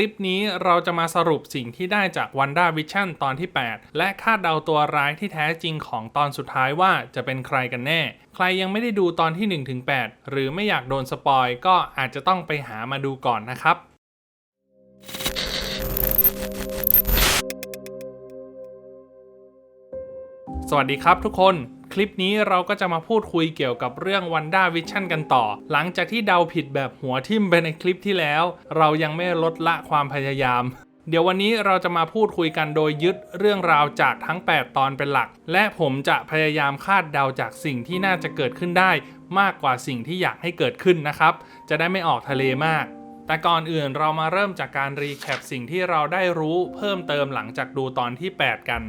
ลิปนี้เราจะมาสรุปสิ่งที่ได้จาก WandaVision วิชั่นตอนที่ 8 และคาดเดาตัวร้ายที่แท้จริงของตอนสุดท้ายว่าจะเป็นใครกันแน่ ใครยังไม่ได้ดูตอนที่ 1-8 หรือไม่อยากโดนสปอยก็อาจจะต้องไปหามาดูก่อนนะครับสวัสดีครับทุกคน ลิปนี้เราก็จะมาพูดคุยเกี่ยวกับเรื่อง Wanda Vision กันต่อ หลังจากที่เดาผิดแบบหัวทิ่มไปในคลิปที่แล้ว เรายังไม่ลดละความพยายามเดี๋ยววันนี้เราจะมาพูดคุยกันโดยยึดเรื่องราวจากทั้ง 8 ตอนเป็นหลัก และผมจะพยายามคาดเดาจากสิ่งที่น่าจะเกิดขึ้นได้ มากกว่าสิ่งที่อยากให้เกิดขึ้นนะครับ จะได้ไม่ออกทะเลมาก แต่ก่อนอื่นเรามาเริ่มจากการรีแคปสิ่งที่เราได้รู้เพิ่มเติมหลังจากดูตอนที่ 8 กัน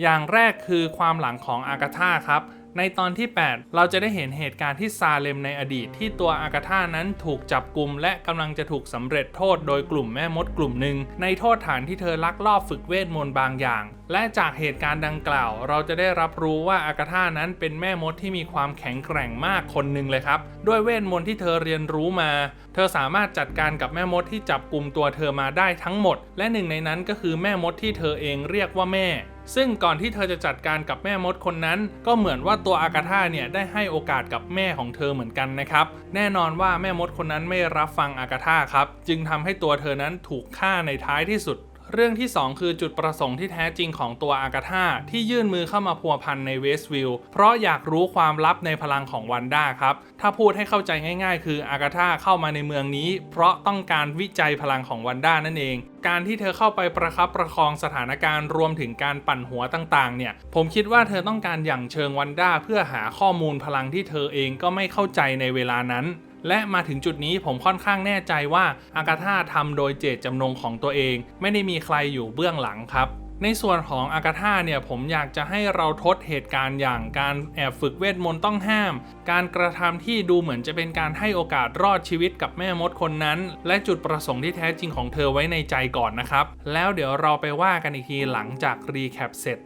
อย่างแรกคือความหลังของอากาธาครับ ในตอนที่ 8 เราจะได้เห็นเหตุการณ์ที่ซาเลมในอดีต ที่ตัวอากาธานั้นถูกจับกลุ่มและกำลังจะถูกสำเร็จโทษโดยกลุ่มแม่มดกลุ่มหนึ่ง ในโทษฐานที่เธอลักลอบฝึกเวทมนต์บางอย่าง และจากเหตุการณ์ดังกล่าว เราจะได้รับรู้ว่าอากาธานั้นเป็นแม่มดที่มีความแข็งแกร่งมากคนหนึ่งเลยครับด้วยเวทมนต์ที่เธอเรียนรู้มา เธอสามารถจัดการกับแม่มดที่จับกลุ่มตัวเธอมาได้ทั้งหมด และหนึ่งในนั้นก็คือแม่มดที่เธอเองเรียกว่าแม่ ซึ่งก่อนที่เธอจะจัดการกับแม่มดคนนั้น ก็เหมือนว่าตัวอากาธาเนี่ยได้ให้โอกาสกับแม่ของเธอเหมือนกันนะครับ แน่นอนว่าแม่มดคนนั้นไม่รับฟังอากาธาครับ จึงทำให้ตัวเธอนั้นถูกฆ่าในท้ายที่สุด เรื่องที่ 2 คือจุดประสงค์ที่แท้จริงของตัวอากาธาที่ยื่นมือเข้ามาพัวพันในเวสต์วิลเพราะอยากรู้ความลับในพลังของวันด้าครับ ถ้าพูดให้เข้าใจง่ายๆ คืออากาธาเข้ามาในเมืองนี้ เพราะต้องการวิจัยพลังของวันด้านั่นเอง การที่เธอเข้าไปประคับประคองสถานการณ์รวมถึงการปั่นหัวต่างๆ เนี่ย ผมคิดว่าเธอต้องการอย่างเชิงวันด้าเพื่อหาข้อมูลพลังที่เธอเองก็ไม่เข้าใจในเวลานั้น และมาถึงจุดนี้ผมค่อนข้างแน่ใจว่าอากาธาทำโดยเจตจำนงของตัวเอง ไม่ได้มีใครอยู่เบื้องหลังครับในส่วนของอากาธาเนี่ยผมอยากจะให้เราทดเหตุการณ์อย่างการแอบฝึกเวทมนต์ต้องห้าม การกระทำที่ดูเหมือนจะเป็นการให้โอกาสรอดชีวิตกับแม่มดคนนั้น และจุดประสงค์ที่แท้จริงของเธอไว้ในใจก่อนนะครับ แล้วเดี๋ยวเราไปว่ากันอีกทีหลังจากรีแคปเสร็จ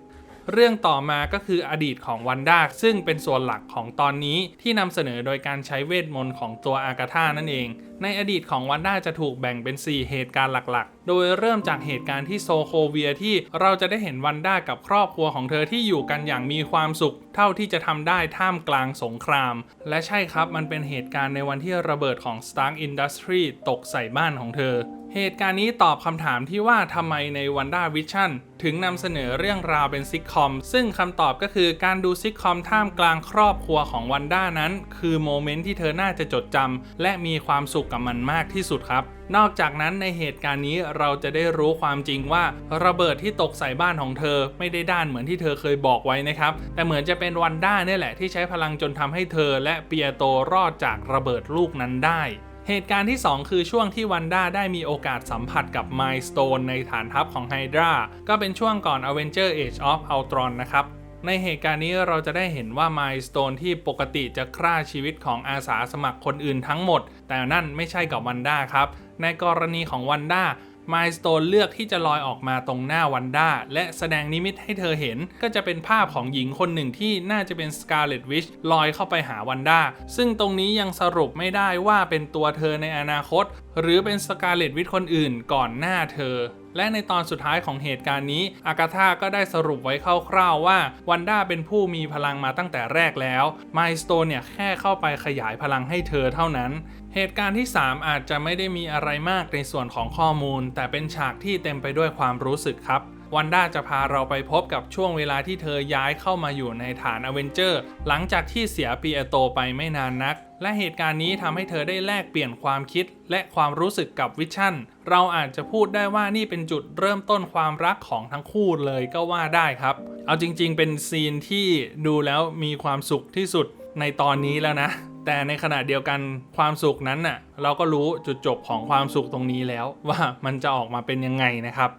เรื่องต่อมาก็คืออดีตของวันด้าซึ่งเป็นส่วนหลักของตอนนี้ที่นำเสนอโดยการใช้เวทมนต์ของตัวอากาธานั่นเองในอดีตของวันด้าจะถูกแบ่งเป็น 4 เหตุการณ์หลักๆ โดยเริ่มจากเหตุการณ์ที่โซโคเวียที่เราจะได้เห็นวันด้ากับครอบครัวของเธอที่อยู่กันอย่างมีความสุข เท่าที่จะทำได้ท่ามกลางสงคราม และใช่ครับมันเป็นเหตุการณ์ในวันที่ระเบิดของ Stark Industry ตกใส่บ้านของเธอ เหตุการณ์นี้ตอบคำถามที่ว่าทำไมใน Wanda Vision ถึงนำเสนอเรื่องราวเป็นซิกคอม ซึ่งคำตอบก็คือการดูซิกคอมท่ามกลางครอบครัวของวันด้านั้น คือโมเมนต์ที่เธอน่าจะจดจำและมีความสุขกับมันมากที่สุดครับ นอกจากนั้นในเหตุการณ์นี้เราจะได้รู้ความจริงว่าระเบิดที่ตกใส่บ้านของเธอ ไม่ได้ด้านเหมือนที่เธอเคยบอกไว้นะครับ แต่เหมือนจะเป็นวันด้าเนี่ยแหละที่ใช้พลังจนทำให้เธอ และเปียโตรอดจากระเบิดลูกนั้นได้เหตุการณ์ที่ 2 คือช่วงที่วันด้าได้มีโอกาสสัมผัสกับไมล์สโตนในฐานทัพของไฮดราก็เป็นช่วงก่อน Avenger Age of Ultron นะครับ ในเหตุการณ์นี้เราจะได้เห็นว่ามายสโตนที่ปกติจะฆ่าชีวิตของอาสาสมัครคนอื่นทั้งหมด แต่นั่นไม่ใช่กับวันด้าครับ ในกรณีของวันด้า มายสโตนเลือกที่จะลอยออกมาตรงหน้าวันด้าและแสดงนิมิตให้เธอเห็น ก็จะเป็นภาพของหญิงคนหนึ่งที่น่าจะเป็นสกาเลตวิชลอยเข้าไปหาวันด้าซึ่งตรงนี้ยังสรุปไม่ได้ว่าเป็นตัวเธอในอนาคต หรือเป็นสกาเลตวิชคนอื่นก่อนหน้าเธอและในตอนสุดท้ายของเหตุการณ์นี้ อากาธาก็ได้สรุปไว้คร่าวๆว่าวันด้าเป็นผู้มีพลังมาตั้งแต่แรกแล้วมายสโตนเนี่ยแค่เข้าไปขยายพลังให้เธอเท่านั้น เหตุการณ์ที่ 3 อาจจะไม่ได้มีอะไรมากในส่วนของข้อมูล แต่เป็นฉากที่เต็มไปด้วยความรู้สึกครับวันด้าจะพาเราไปพบกับช่วงเวลาที่เธอย้ายเข้ามาอยู่ในฐานอเวนเจอร์ หลังจากที่เสียปีเอโตไปไม่นานนัก และเหตุการณ์นี้ทำให้เธอได้แลกเปลี่ยนความคิด และความรู้สึกกับวิชั่น เราอาจจะพูดได้ว่านี่เป็นจุดเริ่มต้นความรักของทั้งคู่เลยก็ว่าได้ครับ เอาจริงๆ เป็นซีนที่ดูแล้วมีความสุขที่สุด ในตอนนี้แล้วนะ แต่ในขณะเดียวกันความสุขนั้นน่ะเราก็รู้จุดจบของความสุขตรงนี้แล้วว่ามันจะออกมาเป็นยังไงนะครับ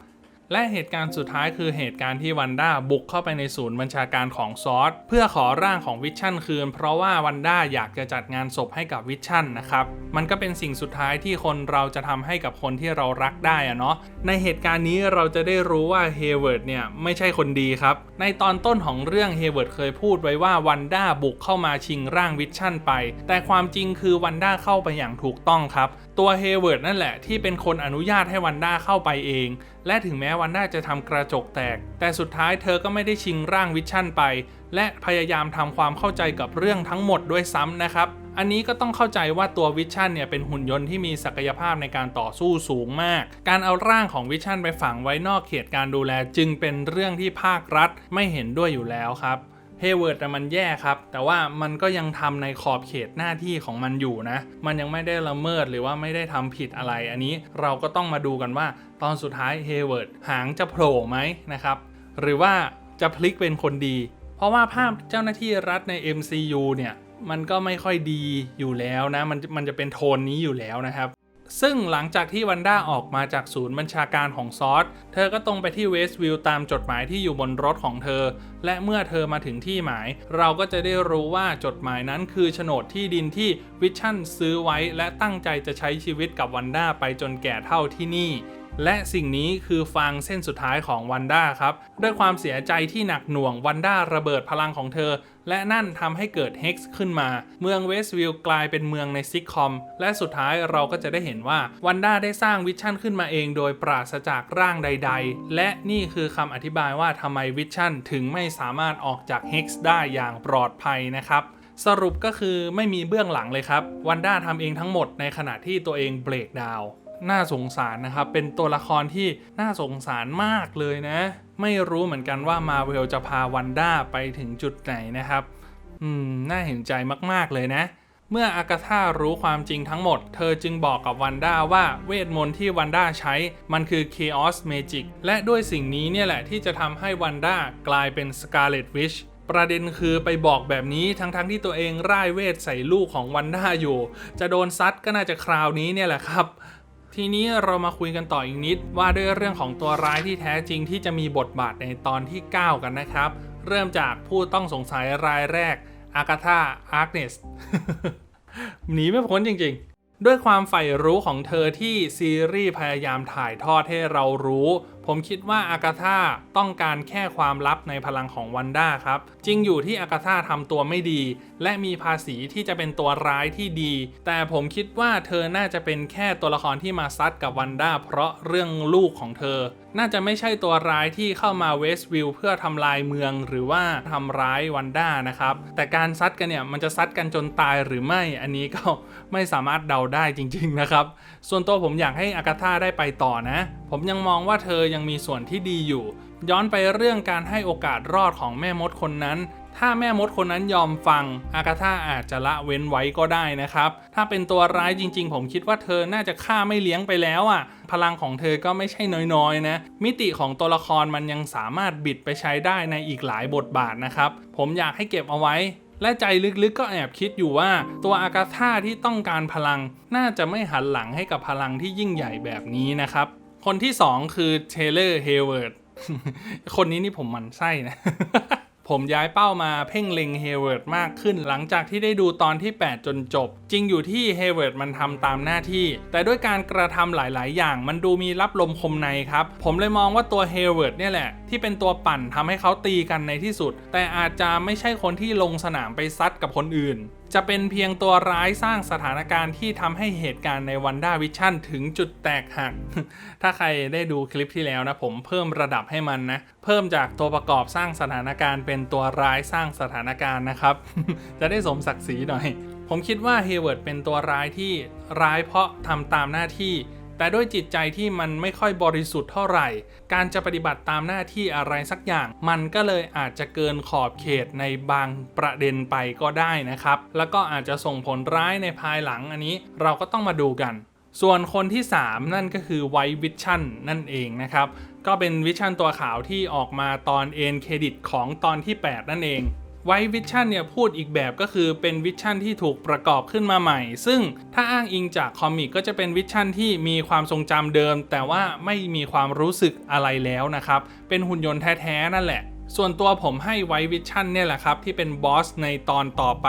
และเหตุการณ์สุดท้ายคือเหตุการณ์ที่วันด้าบุกเข้าไปในศูนย์บัญชาการของซอสเพื่อขอร่างของวิชั่นคืน เพราะว่าวันด้าอยากจะจัดงานศพให้กับวิชั่นนะครับมันก็เป็นสิ่งสุดท้ายที่คนเราจะทำให้กับคนที่เรารักได้อะเนาะในเหตุการณ์นี้เราจะได้รู้ว่าเฮเวิร์ดเนี่ยไม่ใช่คนดีครับในตอนต้นของเรื่องเฮเวิร์ดเคยพูดไว้ว่าวันด้าบุกเข้ามาชิงร่างวิชั่นไป แต่ความจริงคือวันด้าเข้าไปอย่างถูกต้องครับ ตัวเฮเวิร์ดนั่นแหละที่เป็นคนอนุญาตให้วันด้าเข้าไปเอง และถึงแม้วันด้าจะทำกระจกแตก แต่สุดท้ายเธอก็ไม่ได้ชิงร่างวิชั่นไป และพยายามทำความเข้าใจกับเรื่องทั้งหมดด้วยซ้ำนะครับ อันนี้ก็ต้องเข้าใจว่าตัววิชั่นเนี่ยเป็นหุ่นยนต์ที่มีศักยภาพในการต่อสู้สูงมาก การเอาร่างของวิชั่นไปฝังไว้นอกเขตการดูแลจึงเป็นเรื่องที่ภาครัฐไม่เห็นด้วยอยู่แล้วครับ เฮเวิร์ดมันแย่ครับ แต่ว่ามันก็ยังทำในขอบเขตหน้าที่ของมันอยู่นะ มันยังไม่ได้ละเมิดหรือว่าไม่ได้ทำผิดอะไร อันนี้เราก็ต้องมาดูกันว่า ตอนสุดท้ายเฮเวิร์ดหางจะโผล่ไหมนะครับ หรือว่าจะพลิกเป็นคนดี เพราะว่าภาพเจ้าหน้าที่รัฐใน MCU เนี่ยมันก็ไม่ค่อยดีอยู่แล้วนะ มันมันจะเป็นโทนนี้อยู่แล้วนะครับ ซึ่งหลังจากที่วันด้าออกมาจากศูนย์บัญชาการของซอส เธอก็ตรงไปที่เวสต์วิวตามจดหมายที่อยู่บนรถของเธอ และเมื่อเธอมาถึงที่หมาย เราก็จะได้รู้ว่าจดหมายนั้นคือโฉนดที่ดินที่วิชั่นซื้อไว้ และตั้งใจจะใช้ชีวิตกับวันด้าไปจนแก่เท่าที่นี่ และสิ่งนี้คือฟางเส้นสุดท้ายของวันด้าครับ ด้วยความเสียใจที่หนักหน่วงวันด้าระเบิดพลังของเธอ และนั่นทำให้เกิดเฮกซ์ขึ้นมา เมืองเวสต์วิลล์กลายเป็นเมืองในซิกคอม และสุดท้ายเราก็จะได้เห็นว่าวันด้าได้สร้างวิชั่นขึ้นมาเองโดยปราศจากร่างใด ๆ และนี่คือคำอธิบายว่าทำไมวิชั่นถึงไม่สามารถออกจากเฮกซ์ได้อย่างปลอดภัยนะครับสรุปก็คือไม่มีเบื้องหลังเลยครับวันด้าทำเองทั้งหมดในขณะที่ตัวเองเบรกดาวน์ น่าสงสารนะครับ เป็นตัวละครที่น่าสงสารมากเลยนะ ไม่รู้เหมือนกันว่ามาเวลจะพาวันด้าไปถึงจุดไหนนะครับ อืม น่าเห็นใจมากๆเลยนะ เมื่ออากาธารู้ความจริงทั้งหมด เธอจึงบอกกับวันด้าว่าเวทมนต์ที่วันด้าใช้ มันคือ Chaos Magic และด้วยสิ่งนี้เนี่ยแหละที่จะทำให้วันด้ากลายเป็น Scarlet Witch ประเด็นคือไปบอกแบบนี้ทั้งๆทที่ตัวเองร่ายเวทใส่ลูกของวันด้าอยู่ จะโดนซัดก็น่าจะคราวนี้เนี่ยแหละครับ ทีนี้เรามาคุยกันต่ออีกนิด ว่าด้วยเรื่องของตัวร้ายที่แท้จริงที่จะมีบทบาทในตอนที่ 9 กันนะครับ เริ่มจากผู้ต้องสงสัยรายแรกอากาธาอาร์เนสหนีไม่พ้นจริงๆ ด้วยความใฝ่รู้ของเธอที่ซีรีส์พยายามถ่ายทอดให้เรารู้ ผมคิดว่าอากาธาต้องการแค่ความลับในพลังของวันด้าครับ จริงอยู่ที่อากาธาทำตัวไม่ดี และมีภาษีที่จะเป็นตัวร้ายที่ดี แต่ผมคิดว่าเธอน่าจะเป็นแค่ตัวละครที่มาซัดกับวันด้าเพราะเรื่องลูกของเธอ น่าจะไม่ใช่ตัวร้ายที่เข้ามาเวสต์วิลเพื่อทำลายเมืองหรือว่าทำร้ายวันด้านะครับ แต่การซัดกันเนี่ยมันจะซัดกันจนตายหรือไม่อันนี้ก็ไม่สามารถเดาได้จริง ๆนะครับ ส่วนตัวผมอยากให้อากาธาได้ไปต่อนะ ผมยังมองว่าเธอยังมีส่วนที่ดีอยู่ ย้อนไปเรื่องการให้โอกาสรอดของแม่มดคนนั้น ถ้าแม่มดคนนั้นยอมฟัง อากาธาอาจจะละเว้นไว้ก็ได้นะครับ ถ้าเป็นตัวร้ายจริง ๆ ผมคิดว่าเธอน่าจะฆ่าไม่เลี้ยงไปแล้วอะ พลังของเธอก็ไม่ใช่น้อยๆนะ มิติของตัวละครมันยังสามารถบิดไปใช้ได้ในอีกหลายบทบาทนะครับ ผมอยากให้เก็บเอาไว้และใจลึกๆก็แอบคิดอยู่ว่า ตัวอากาธาที่ต้องการพลัง น่าจะไม่หันหลังให้กับพลังที่ยิ่งใหญ่แบบนี้นะครับ คนที่2คือเทเลอร์เฮเวิร์ดคนนี้นี่ผมหมันไส้นะ ผมย้ายเป้ามาเพ่งเล็งเฮเวิร์ดมากขึ้น หลังจากที่ได้ดูตอนที่ 8 จนจบ จริงอยู่ที่เฮเวิร์ดมันทำตามหน้าที่ แต่ด้วยการกระทำหลาย ๆ อย่างมันดูมีรับลมคมในครับ ผมเลยมองว่าตัวเฮเวิร์ดเนี่ยแหละ ที่เป็นตัวปั่นทำให้เขาตีกันในที่สุด แต่อาจจะไม่ใช่คนที่ลงสนามไปซัดกับคนอื่นจะเป็นเพียงตัวร้ายสร้างสถานการณ์ที่ทำให้เหตุการณ์ในวันด้าวิชั่นถึงจุดแตกหัก ถ้าใครได้ดูคลิปที่แล้วนะผมเพิ่มระดับให้มันนะ เพิ่มจากตัวประกอบสร้างสถานการณ์เป็นตัวร้ายสร้างสถานการณ์นะครับ จะได้สมศักดิ์ศรีหน่อย ผมคิดว่าเฮเวิร์ดเป็นตัวร้ายที่ร้ายเพราะทำตามหน้าที่ แต่ด้วยจิตใจที่มันไม่ค่อยบริสุทธิ์เท่าไหร่ การจะปฏิบัติตามหน้าที่อะไรสักอย่าง มันก็เลยอาจจะเกินขอบเขตในบางประเด็นไปก็ได้นะครับ แล้วก็อาจจะส่งผลร้ายในภายหลังอันนี้เราก็ต้องมาดูกัน ส่วนคนที่ 3 นั่นก็คือไววิชั่นนั่นเองนะครับ ก็เป็นวิชั่นตัวขาวที่ออกมาตอนเอ็นเครดิตของตอนที่ 8 นั่นเอง ไววิชั่นเนี่ยพูดอีกแบบก็คือเป็นวิชั่นที่ถูกประกอบขึ้นมาใหม่ ซึ่งถ้าอ้างอิงจากคอมิกก็จะเป็นวิชั่นที่มีความทรงจำเดิม แต่ว่าไม่มีความรู้สึกอะไรแล้วนะครับ เป็นหุ่นยนต์แท้ๆนั่นแหละ ส่วนตัวผมให้ไววิชั่นเนี่ยแหละครับ ที่เป็นบอสในตอนต่อไป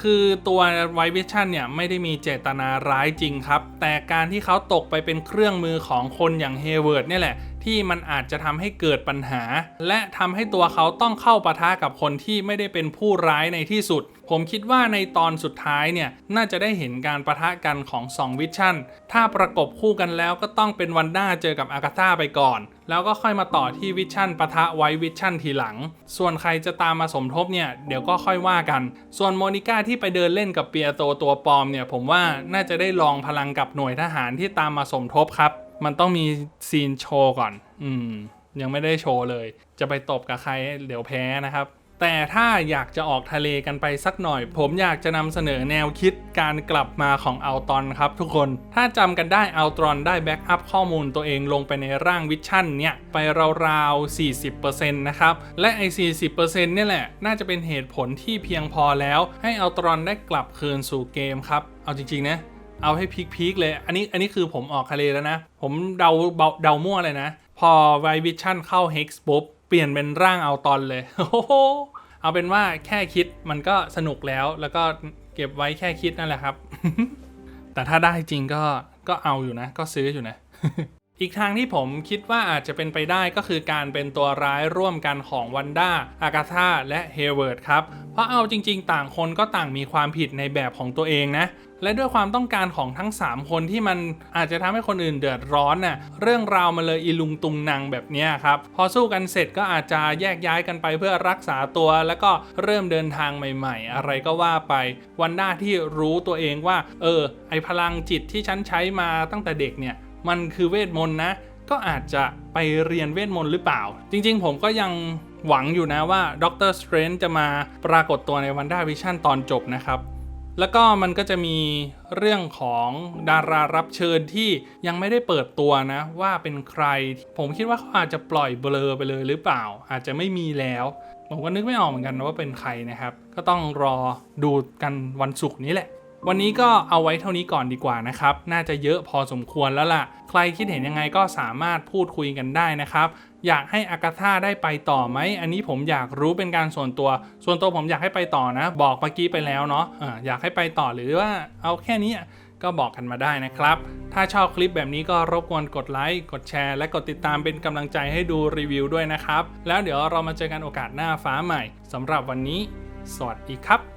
คือตัวไววิชั่นเนี่ยไม่ได้มีเจตนาร้ายจริงครับ แต่การที่เขาตกไปเป็นเครื่องมือของคนอย่างเฮเวิร์ดเนี่ยแหละ ที่มันอาจจะทำให้เกิดปัญหา และทำให้ตัวเขาต้องเข้าปะทะกับคนที่ไม่ได้เป็นผู้ร้ายในที่สุด ผมคิดว่าในตอนสุดท้ายเนี่ย น่าจะได้เห็นการประทะกันของ 2 วิชั่น ถ้าประกบคู่กันแล้วก็ต้องเป็นวันด้าเจอกับอากาธาไปก่อน แล้วก็ค่อยมาต่อที่วิชั่นปะทะไววิชั่นทีหลัง ส่วนใครจะตามมาสมทบเนี่ย เดี๋ยวก็ค่อยว่ากัน ส่วนโมนิก้าที่ไปเดินเล่นกับเปียโตตัวปลอมเนี่ย ผมว่าน่าจะได้ลองพลังกับหน่วยทหารที่ตามมาสมทบครับ มันต้องมีซีนโชว์ก่อน อืม ยังไม่ได้โชว์เลย จะไปตบกับใครเดี๋ยวแพ้นะครับ แต่ถ้าอยากจะออกทะเลกันไปสักหน่อย ผมอยากจะนำเสนอแนวคิดการกลับมาของอัลตอนครับทุกคน ถ้าจำกันได้อัลตรอนได้แบ็กอัพข้อมูลตัวเองลงไปในร่างวิชั่นเนี่ย ไปราวๆ 40%นะครับ และไอ้ 40%เนี่ยแหละ น่าจะเป็นเหตุผลที่เพียงพอแล้ว ให้อัลตรอนได้กลับคืนสู่เกมครับ เอาจริงๆนะเอาให้พีคๆเลย อันนี้อันนี้คือผมออกทะเลแล้วนะ ผมเดาเบาเดามั่วเลยนะ พอไววิชั่นเข้า Hex ปุ๊บ เปลี่ยนเป็นร่างเอาตอนเลยโอ้โหเอาเป็นว่าแค่คิดมันก็สนุกแล้วแล้วก็เก็บไว้แค่คิดนั่นแหละครับ แต่ถ้าได้จริงก็ก็เอาอยู่นะ ก็ซื้ออยู่นะ อีกทางที่ผมคิดว่าอาจจะเป็นไปได้ก็คือการเป็นตัวร้ายร่วมกันของวันด้า อากาธาและเฮเวิร์ดครับ เพราะเอาจริงๆ ต่างคนก็ต่างมีความผิดในแบบของตัวเองนะ และด้วยความต้องการของทั้ง 3 คนที่มันอาจจะทำให้คนอื่นเดือดร้อนน่ะ เรื่องราวมันเลยอีลุงตุงนางแบบนี้ครับ พอสู้กันเสร็จก็อาจจะแยกย้ายกันไปเพื่อรักษาตัว แล้วก็เริ่มเดินทางใหม่ ๆ อะไรก็ว่าไป วันด้าที่รู้ตัวเองว่า เออ ไอพลังจิตที่ฉันใช้มาตั้งแต่เด็กเนี่ย มันคือเวทมนต์นะ ก็อาจจะไปเรียนเวทมนต์หรือเปล่า จริงๆ ผมก็ยังหวังอยู่นะว่าด็อกเตอร์สเตรนจะมาปรากฏตัวในวันด้าวิชั่นตอนจบนะครับ แล้วก็มันก็จะมีเรื่องของดารารับเชิญที่ยังไม่ได้เปิดตัวนะ ว่าเป็นใคร ผมคิดว่าเขาอาจจะปล่อยเบลอไปเลยหรือเปล่า อาจจะไม่มีแล้ว ผมก็นึกไม่ออกเหมือนกันว่าเป็นใครนะครับ ก็ต้องรอดูกันวันศุกร์นี้แหละ วันนี้ก็เอาไว้เท่านี้ก่อนดีกว่านะครับ น่าจะเยอะพอสมควรแล้วล่ะ ใครคิดเห็นยังไงก็สามารถพูดคุยกันได้นะครับ อยากให้อากาธาได้ไปต่อไหม อันนี้ผมอยากรู้เป็นการส่วนตัว ส่วนตัวผมอยากให้ไปต่อนะ บอกเมื่อกี้ไปแล้วเนาะอ่าอยากให้ไปต่อหรือว่าเอาแค่นี้ก็บอกกันมาได้นะครับ ถ้าชอบคลิปแบบนี้ก็รบกวนกดไลค์ กดแชร์ และกดติดตามเป็นกำลังใจให้ดูรีวิวด้วยนะครับ แล้วเดี๋ยวเรามาเจอกันโอกาสหน้าฟ้าใหม่สำหรับวันนี้ สวัสดีครับ